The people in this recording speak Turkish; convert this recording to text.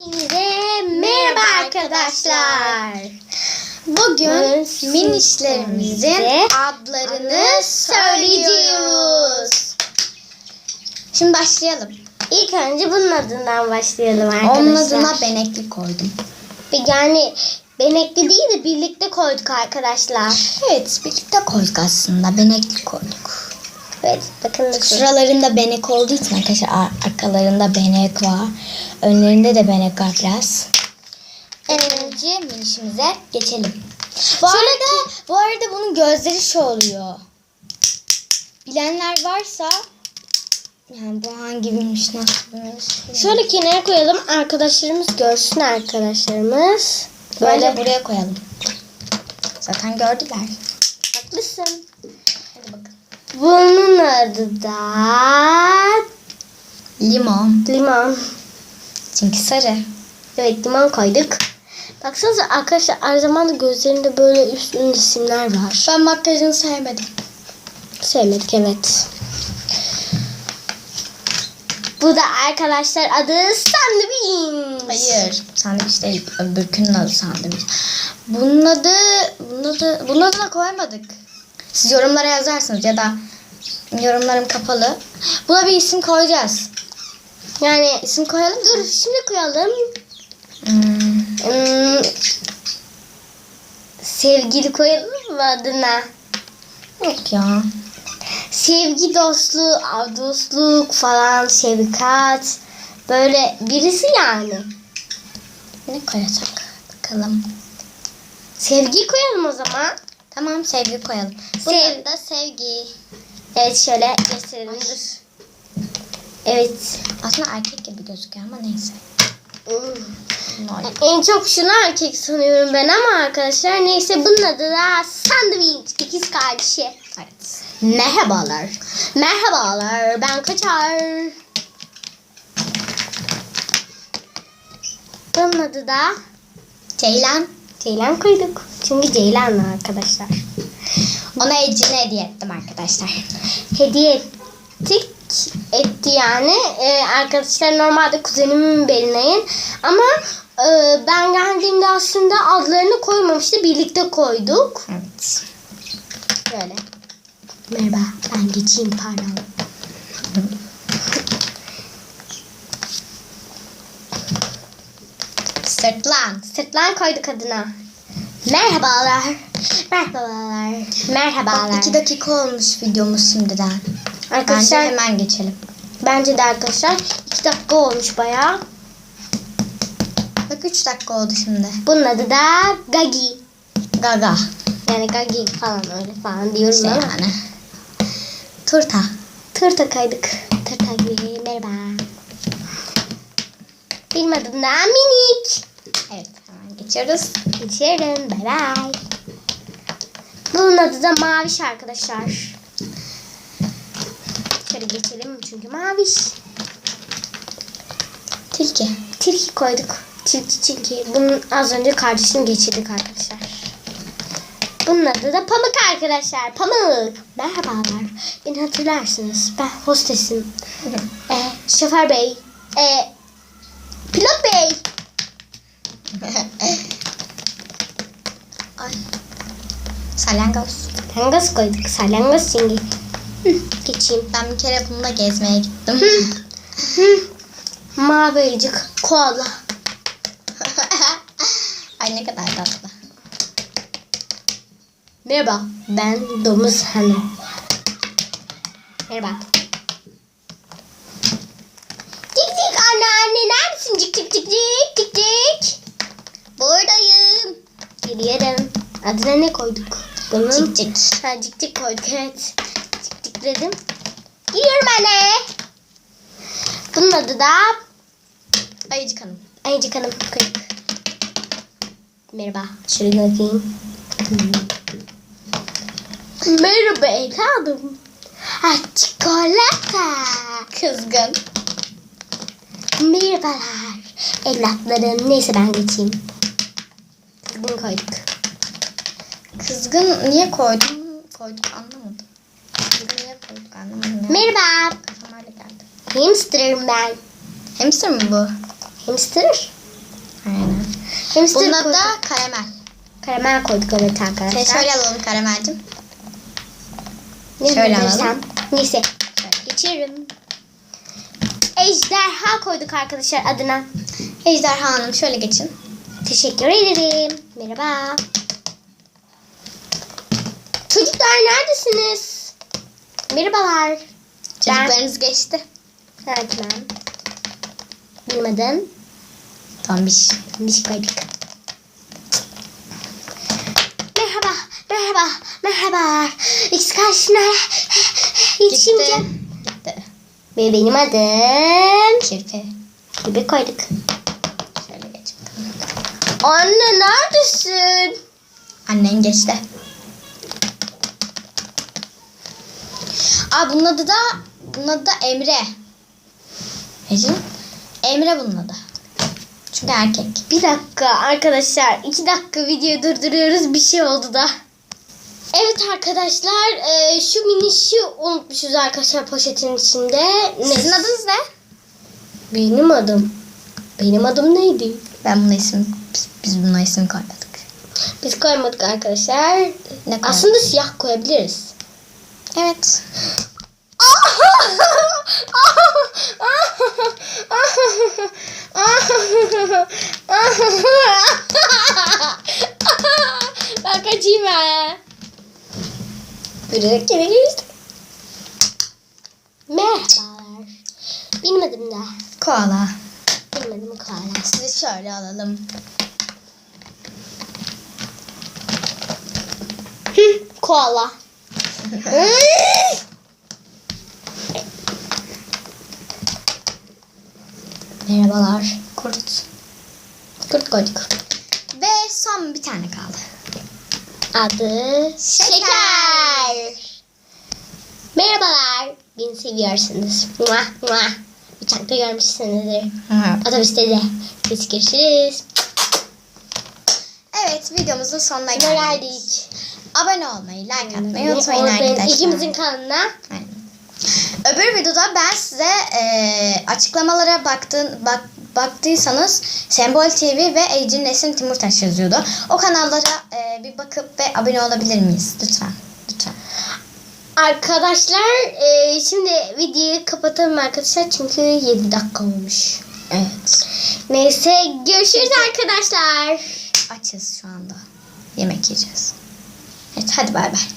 Hepinize merhaba arkadaşlar. Bugün minişlerimizin adlarını söylüyoruz. Şimdi başlayalım. İlk önce bunun adından başlayalım arkadaşlar. Onun adına benekli koydum. Yani benekli değil de birlikte koyduk arkadaşlar. Evet birlikte koyduk aslında. Benekli koyduk. Evet bakın. Şuralarında benek olduğu için arkadaşlar ar- arkalarında benek var. Önlerinde de benek var biraz. Önce minişimize geçelim. Bu arada, bu arada bunun gözleri şu oluyor. Bilenler varsa yani bu hangi minmiş nasıl bir minmiş? Şöyle kenara koyalım arkadaşlarımız görsün arkadaşlarımız. Böyle Böyle buraya koyalım. Zaten gördüler. haklısın. Bunun adı da Limon. limon. Çünkü sarı. Evet limon koyduk. Baksanıza arkadaşlar aynı zamanda gözlerinde böyle üstünde isimler var. Ben makyajını sevmedim. Sevmedik evet. Bu da arkadaşlar adı sandviç. Hayır. Sandviç değil. Öbürkünün adı sandviç. Bunun adı, bunun adı, bunun adına koymadık. Siz yorumlara yazarsınız ya da yorumlarım kapalı. Buna bir isim koyacağız. Yani İsim koyalım dur şimdi koyalım. Hmm. Hmm, sevgili koyalım mı adına? Yok ya. Sevgi dostluğu, dostluk falan, şefkat. Böyle birisi yani. Ne koyacak? Bakalım. Sevgi koyalım o zaman. Tamam sevgi koyalım. Sev da sevgi. Evet şöyle gösterelim. Evet. Aslında erkek gibi gözüküyor ama neyse. Hmm. En çok şunu erkek sanıyorum ben ama arkadaşlar neyse bunun adı da sandviç. İkiz kardeşi. Evet. Merhabalar. Merhabalar ben Kaçar. Bunun adı da Ceylan. Ceylan koyduk. Çünkü Ceylan'la arkadaşlar. Ona Ece'ne hediye ettim arkadaşlar. Hediye ettik. Etti yani. Ee, arkadaşlar normalde kuzenimin Belinay'ın. Ama e, ben geldiğimde aslında adlarını koymamıştı. Birlikte koyduk. Evet. Böyle. Merhaba ben geçeyim pardon. Sırtlan. Sırtlan koyduk adına. Merhabalar. Merhabalar. Merhabalar. Bak iki dakika olmuş videomuz şimdiden. Bence Arkadaşlar hemen geçelim. bence de arkadaşlar 2 dakika olmuş bayağı. Bak üç dakika oldu şimdi. Bunun adı da Gagi. Gaga. Yani Gagi falan öyle falan diyorum Şey ama. yani. Turta. Tırta kaydık. Tırta gibi merhaba. Benim adım da Minik. Evet hemen geçiyoruz. Geçerim. Bay bay. Bunun adı da Maviş arkadaşlar. Şöyle geçelim çünkü Maviş. Tilki. Tilki koyduk. Tilki çünkü bunun az önce kardeşini geçirdik arkadaşlar. Bunun adı da Pamuk arkadaşlar. Pamuk. Merhabalar. Beni hatırlarsınız. Ben hostesim. Ee, şoför bey. Ee, pilot bey. Ay. Salyangoz. Salyangoz koyduk. Salyangoz. Hı, Geçeyim. Ben bir kere bununla gezmeye gittim. Mavi ayıcık. Koala. Ay ne kadar tatlı. Merhaba. Ben domuz hanım. Merhaba. Cik cik anne anne neredesin? Cik cik cik cik cik cik. Buradayım. Geliyorum. Adına ne koyduk? Bunun... Cik cik. Ha cik cik koyduk evet. Cik cik dedim. Geliyorum anne. Bunun adı da Ayıcık hanım. Ayıcık Hanım koyduk. Merhaba. Şöyle bakayım. Merhaba evladım. Ha, çikolata. Kızgın. Merhabalar. Evlatlarım. Neyse ben geçeyim. Kızgın koyduk. Kızgın niye koydum? Koyduk anlamadım. Kızgın niye koyduk anlamadım. ya. Merhaba. Kafam öyle geldi. Hamster'ım ben. Hamster mi bu? Hamster. Hamster Bunun adı koyduk. da karamel. Karamel koyduk evet arkadaşlar. Sen şöyle alalım karamelcim. Ne şöyle alalım. Neyse. Geçiyorum. Ejderha koyduk arkadaşlar adına. Ejderha Hanım şöyle geçin. Teşekkür ederim. Merhaba. Çocuklar neredesiniz? Merhabalar. Çocuklarınız geçti. Ben Erkmen. Benim adım Tombiş. Miş koyduk. Merhaba, merhaba, merhaba. X karşına. Gitti. Ve benim adım Kirpi. gibi koyduk. Şöyle geç. Anne neredesin? Annen geçti. Aa bunun adı da bunun adı da Emre. Ecin? Emre bunun adı. Çünkü erkek. Bir dakika arkadaşlar. iki dakika video durduruyoruz. Bir şey oldu da. Evet arkadaşlar. e, şu minişi unutmuşuz arkadaşlar poşetin içinde. Ne? Sizin adınız ne? Benim adım. Benim adım neydi? Ben buna isim biz, biz buna isim koymadık. Biz koymadık arkadaşlar. Ne koyalım? Aslında siyah koyabiliriz. Evet. ben kaçayım ha. Biri geri geçti. Merhabalar. Benim adım da. Koala. Benim adım Koala. Sizi şöyle alalım. Koala. Merhabalar. Kurt. Kurt koyduk. Ve son bir tane kaldı. Adı Şeker. Şeker. Merhabalar. Beni seviyorsunuz. Muah, muah. Uçakta görmüşsünüzdür. Otobüste de. Biz görüşürüz. Evet videomuzun sonuna geldik. geldik. Abone olmayı, like atmayı unutmayın arkadaşlar. İkimizin kanalına. Aynen. Öbür videoda ben size e, açıklamalara baktın, bak, baktıysanız Sembol TV ve Ecin Nesin Timurtaş yazıyordu. O kanallara e, bir bakıp ve abone olabilir miyiz? Lütfen. Lütfen. Arkadaşlar e, şimdi videoyu kapatalım arkadaşlar çünkü 7 dakika olmuş. Evet. Neyse görüşürüz arkadaşlar. Açız şu anda. Yemek yiyeceğiz. Evet hadi bay bay.